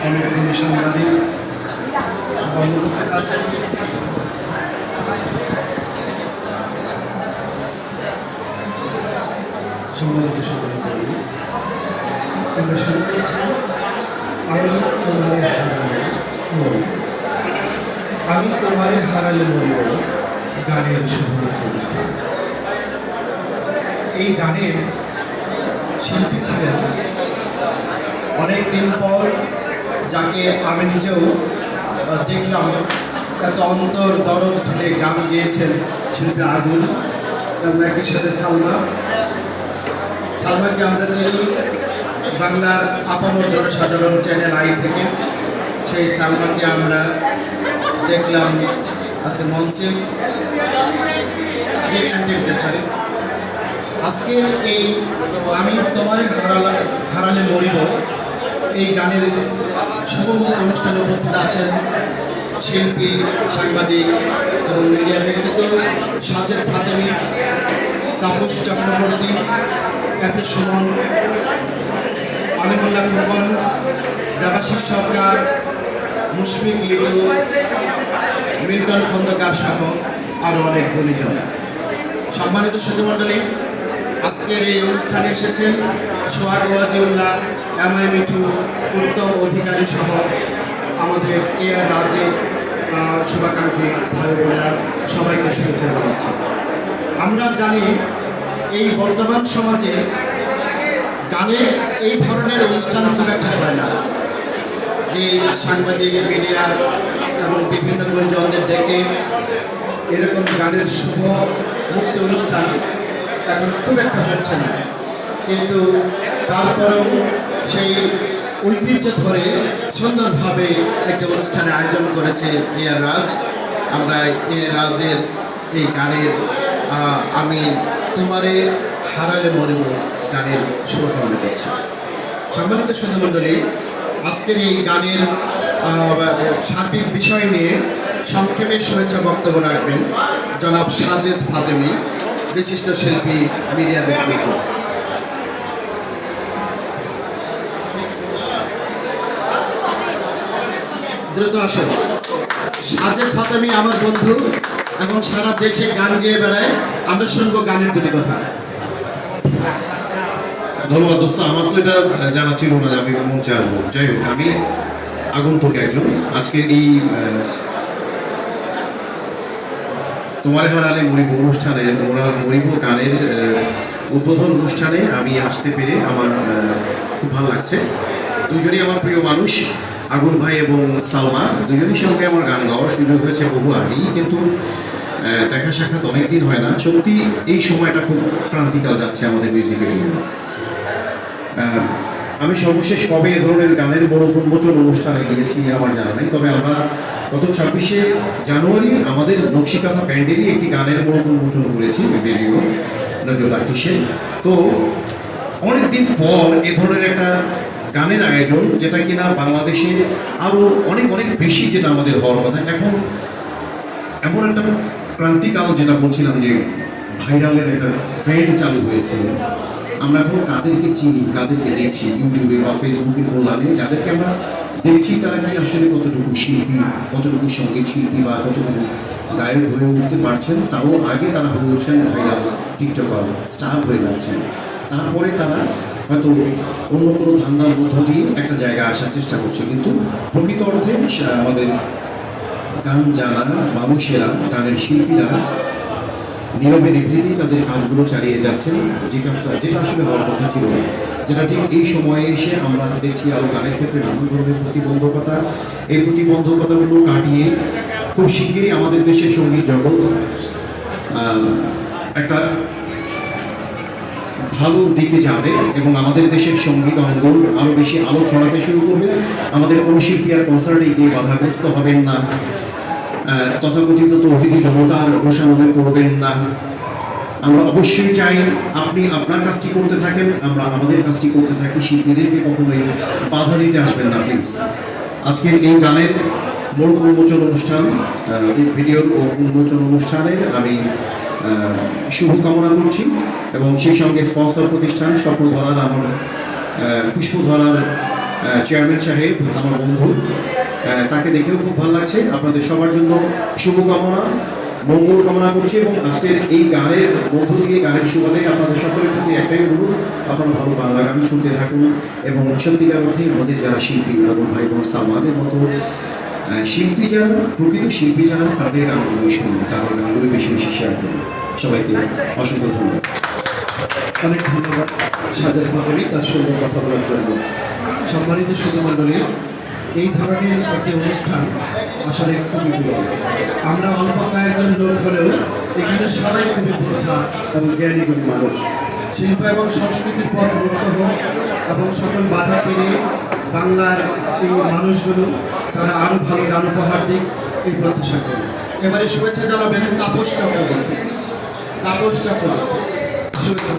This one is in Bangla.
অনেক গুণী সাংবাদিক এবং উপস্থিত আছেন আমি তোমারে হারালে মরি আমি গানের শুভরাত্রি অনুষ্ঠান এই গানের শিল্পী ছিলেন অনেক দিন পর যাকে আমি নিজেও দেখলাম এত অন্তর দরদ ঢেলে গান গিয়েছেন শিল্পী আগুন এবং একই সাথে সালমা। সালমাকে আমরা চিনি বাংলার আপামর জনসাধারণ চ্যানেল আই থেকে। সেই সালমাকে আমরা দেখলাম আজকে মঞ্চে। আজকে এই আমি তোমারে হারালে মরিব। এই গানের শুভ অনুষ্ঠানে উপস্থিত আছেন শিল্পী, সাংবাদিক এবং মিডিয়া ব্যক্তিত্ব সাজেদ ফাতেমি, তাপস চক্রবর্তী ক্যাফে সুমন, আলিমুল্লাহ খোকন, দেবাশিস সরকার, মুশফিক লিটু, মিল্টন খন্দকার সহ আরও অনেক গুণীজন। সম্মানিত সুধীমণ্ডলী আজকের এই অনুষ্ঠানে এসেছেন সোহাগ ওয়াজিউল্লাহ এম মিঠু উত্তম অধিকারী সহ আমাদের এ আর আহ, শুভাকাঙ্ক্ষী ভাই বোনেরা সবাইকে শুভেচ্ছা জানাচ্ছি। আমরা জানি এই বর্তমান সমাজে গানে এই ধরনের অনুষ্ঠান খুব একটা হয় না। যে সাংবাদিক মিডিয়া এবং বিভিন্ন গুণজনদের ডেকে এরকম গানের শুভ মুক্তি অনুষ্ঠান এখন খুব একটা হচ্ছে না। কিন্তু তারপরেও সেই ঐতিহ্য ধরে সুন্দরভাবে একটা অনুষ্ঠানের আয়োজন করেছে এ আর রাজ। আমরা এ রাজের এই গানের আমি তোমারে হারালে মরিব গানের শুভকামনা করছি। সম্মানিত সুধীমণ্ডলী আজকের এই গানের সার্বিক বিষয় নিয়ে সংক্ষেপে শুভেচ্ছা বক্তব্য রাখবেন জনাব সাজেদ ফাতেমি, বিশিষ্ট শিল্পী মিডিয়া ব্যক্তিত্ব। দ্রুত আসেন সাজেদ ফাতেমি আমার বন্ধু এবং সারা দেশে গান গেয়ে বেড়ায়, আমরা শুনব গানের দুটি কথা। ধন্যবাদ দোস্ত, আমার তো এটা জানা ছিল না আমি মঞ্চে আসব। যাই হোক, আমি আগন্তুক একজন। আজকের এই তোমার হারালে মরিব অনুষ্ঠানে, মোরা মরিব গানের উদ্বোধন অনুষ্ঠানে আমি আসতে পেরে আমার খুব ভালো লাগছে। দুজনেই আমার প্রিয় মানুষ। আগুন ভাই এবং সালমা দুজনের সঙ্গে আমার গান গাওয়ার সুযোগ হয়েছে বহু আগেই কিন্তু দেখা সাক্ষাৎ অনেকদিন হয় না। সত্যি, এই সময়টা খুব ক্রান্তিকাল যাচ্ছে আমাদের মিউজিকের জন্য। আমি সর্বশেষ কবে এ ধরনের গানের বড় উন্মোচন অনুষ্ঠানে গিয়েছি আমার জানা নেই, তবে আমরা গত ছাব্বিশে জানুয়ারি আমাদের নকশিকাথা ব্যান্ডেরই একটি গানের বড় উন্মোচন করেছি রেডিও নজর আকিসে তো, অনেকদিন পর এ ধরনের একটা গানের আয়োজন, যেটা কিনা বাংলাদেশে আরও অনেক অনেক বেশি যেটা আমাদের হওয়ার কথা। এখন এমন একটা ক্রান্তিকাল যেটা বলছিলাম যে ভাইরালের একটা ট্রেন্ড চালু হয়েছে। আমরা এখন কাদেরকে চিনি, কাদেরকে দেখছি ইউটিউবে বা ফেসবুকে কল্যাণে, যাদেরকে আমরা দেখছি তারা কি আসলে কতটুকু শিল্পী, কতটুকু সংগীত শিল্পী বা কতটুকু গায়ক হয়ে উঠতে পারছেন, তারও আগে তারা হয়ে উঠছেন ভাইরাল টিকটকার, স্টার হয়ে যাচ্ছেন। তারপরে তারা হয়তো অন্য কোনো ধান্দার মধ্য দিয়ে একটা জায়গায় আসার চেষ্টা করছে, কিন্তু প্রকৃত অর্থে আমাদের গান জানা মানুষেরা, গানের শিল্পীরা নীরবে নিভৃতেই তাদের কাজগুলো চালিয়ে যাচ্ছেন। যে কাজটা যেটা আসলে হওয়ার কথা ছিল যেটা ঠিক এই সময়ে এসে আমরা দেখছি আরও গানের ক্ষেত্রে নানান ধরনের প্রতিবন্ধকতা। এই প্রতিবন্ধকতাগুলো কাটিয়ে খুব শিগগিরই আমাদের দেশের সংগীত জগৎ একটা ভালো দিকে যাবে এবং আমাদের দেশের সংগীত অঙ্গন আরও বেশি আলো ছড়াতে শুরু করবে। আমাদের কোনো শিল্পী আর কনসার্টে গিয়ে বাধাগ্রস্ত হবেন না। তথাকথিত তৌহিদি জনতার অনুসরণে করবেন না। আমরা অবশ্যই চাই আপনি আপনার কাজটি করতে থাকেন, আমরা আমাদের কাজটি করতে থাকি। শিল্পীদেরকে কখনোই বাধা দিতে আসবেন না প্লিজ আজকের এই গানের মোড় উন্মোচন অনুষ্ঠান ভিডিওর উন্মোচন অনুষ্ঠানে আমি শুভকামনা করছি এবং সেই সঙ্গে স্পন্সর প্রতিষ্ঠান স্বপ্নধরার আমার পুষ্পধরার চেয়ারম্যান সাহেব, আমার বন্ধু। তাকে দেখেও খুব ভালো লাগছে। আপনাদের সবার জন্য শুভকামনা, মঙ্গল কামনা করছি এবং আজকের এই গানের মধ্য দিয়ে গানের সুবাদে আপনাদের সকলের প্রতি একটাই অনুরোধ, আপনারা ভালো বাংলা গান শুনতে থাকুন এবং সত্যিকার অর্থে আমাদের যারা শিল্পী এবং ভাই বোন, সামাদের মতো শিল্পী যারা, প্রকৃত শিল্পী যারা, তাদের গানগুলো শুনুন, তাদের গানগুলো বেশি বেশি শেয়ার করুন। সবাইকে অসংখ্য ধন্যবাদ। অনেক ধন্যবাদ সাদের ভাবরি তার সঙ্গে কথা বলার জন্য। সম্মানিত সুধীমণ্ডলী, এই ধরনের একটি অনুষ্ঠান আসলে খুবই প্রিয়। আমরা অল্প কয়েকজন লোক হলেও এখানে সবাই খুবই বোদ্ধা এবং জ্ঞানী গুণী মানুষ। শিল্প এবং সংস্কৃতির পথ মুক্ত হোক এবং সকল বাধা পেরিয়ে বাংলার এই মানুষগুলো তারা আরও ভালো গান উপহার দিক, এই প্রত্যাশা করি এবারে শুভেচ্ছা জানাবেন তাপস চক্রবর্তী তাপস চক্রবর্তী, শুভেচ্ছা।